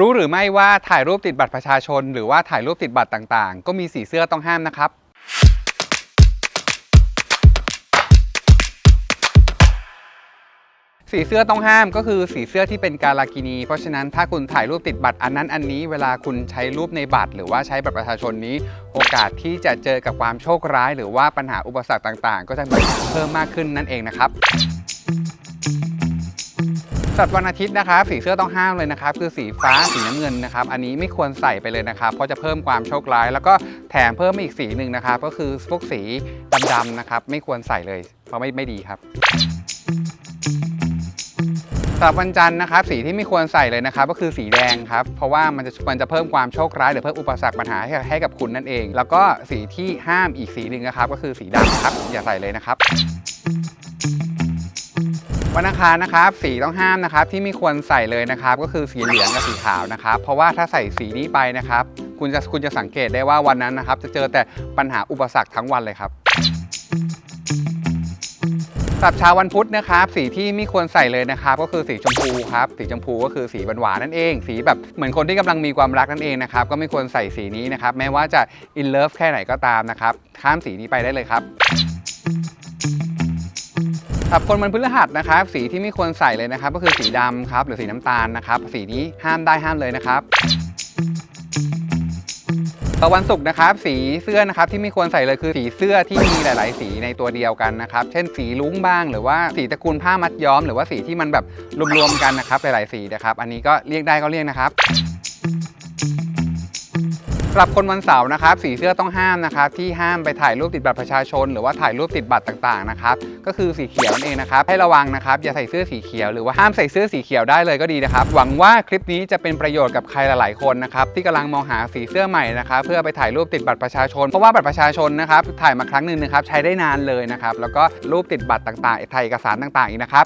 รู้หรือไม่ว่าถ่ายรูปติดบัตรประชาชน หรือว่าถ่ายรูปติดบัตรต่างๆ ก็มีสีเสื้อต้องห้ามนะครับ สีเสื้อต้องห้ามก็คือสีเสื้อที่เป็นการากินี เพราะฉะนั้นถ้าคุณถ่ายรูปติดบัตรอันนั้นอันนี้เวลาคุณใช้รูปในบัตร หรือว่าใช้บัตรประชาชนนี้ โอกาสที่จะเจอกับความโชคร้าย หรือว่าปัญหาอุปสรรคต่างๆ ก็จะมีเพิ่มมากขึ้นนั่นเองนะครับ สัปดาห์วันอาทิตย์นะครับสีเสื้อต้องห้ามเลยนะครับคือสีฟ้าสีน้ำเงินนะครับอันนี้ไม่ควรใส่ไปเลยนะครับเพราะจะเพิ่มความโชคร้าย แล้วก็แถมเพิ่มอีกสีหนึ่งนะครับก็คือพวกสีดำๆนะครับไม่ควรใส่เลย เพราะไม่ไม่ดีครับสำหรับวันจันทร์นะครับสีที่ไม่ควรใส่เลยนะครับก็คือสีแดงครับเพราะว่ามันจะมันจะเพิ่มความโชคร้ายหรือเพิ่มอุปสรรคปัญหาให้ให้กับคุณนั่นเอง แล้วก็สีที่ห้ามอีกสีหนึ่งนะครับก็คือสีดำครับอย่าใส่เลยนะครับ วันอังคารนะครับสีต้องห้ามนะครับที่ไม่ควรใส่เลยนะครับ ก็คือสีเหลืองกับสีขาวนะครับ เพราะว่าถ้าใส่สีนี้ไปนะครับ คุณจะคุณจะสังเกตได้ว่าวันนั้นนะครับ จะเจอแต่ปัญหาอุปสรรคทั้งวันเลยครับสับเช้าวันพุธนะครับสีที่ไม่ควรใส่เลยนะครับ ก็คือสีชมพูครับสีชมพูก็คือสีหวานๆนั่นเอง สีแบบเหมือนคนที่กำลังมีความรักนั่นเองนะครับก็ไม่ควรใส่สีนี้นะครับแม้ว่าจะ in love แค่ไหนก็ตามนะครับข้ามสีนี้ไปได้เลยครับ สำหรับคนวันพฤหัสนะครับสีที่ไม่ควรใส่เลยนะครับ ก็คือสีดำครับหรือสีน้ำตาลนะครับ สีนี้ห้ามได้ห้ามเลยนะครับต่อวันศุกร์นะครับสีเสื้อนะครับที่ไม่ควรใส่เลยคือสีเสื้อที่มีหลาย ๆ สีในตัวเดียวกันนะครับ เช่นสีลุ้งบ้าง หรือว่าสีตระกูลผ้ามัดย้อม หรือว่าสีที่มันแบบรวม ๆ กันนะครับหลาย ๆ สีนะครับ อันนี้ก็เรียกได้ก็เรียกนะครับ สำหรับคนวันเสาร์นะครับสีเสื้อต้องห้ามนะครับที่ห้ามไปถ่ายรูปติดบัตรประชาชน หรือว่าถ่ายรูปติดบัตรต่างๆนะครับก็คือสีเขียวนั่นเองนะครับให้ระวังนะครับอย่าใส่เสื้อสีเขียวหรือว่าห้ามใส่เสื้อสีเขียวได้เลยก็ดีนะครับ หวังว่าคลิปนี้จะเป็นประโยชน์กับใครหลายๆคนนะครับที่กำลังมองหาสีเสื้อใหม่นะครับเพื่อไปถ่ายรูปติดบัตรประชาชน เพราะว่าบัตรประชาชนนะครับถ่ายมาครั้งหนึ่งนะครับใช้ได้นานเลยนะครับแล้วก็รูปติดบัตรต่างๆถ่ายเอกสารต่างๆอีกนะครับ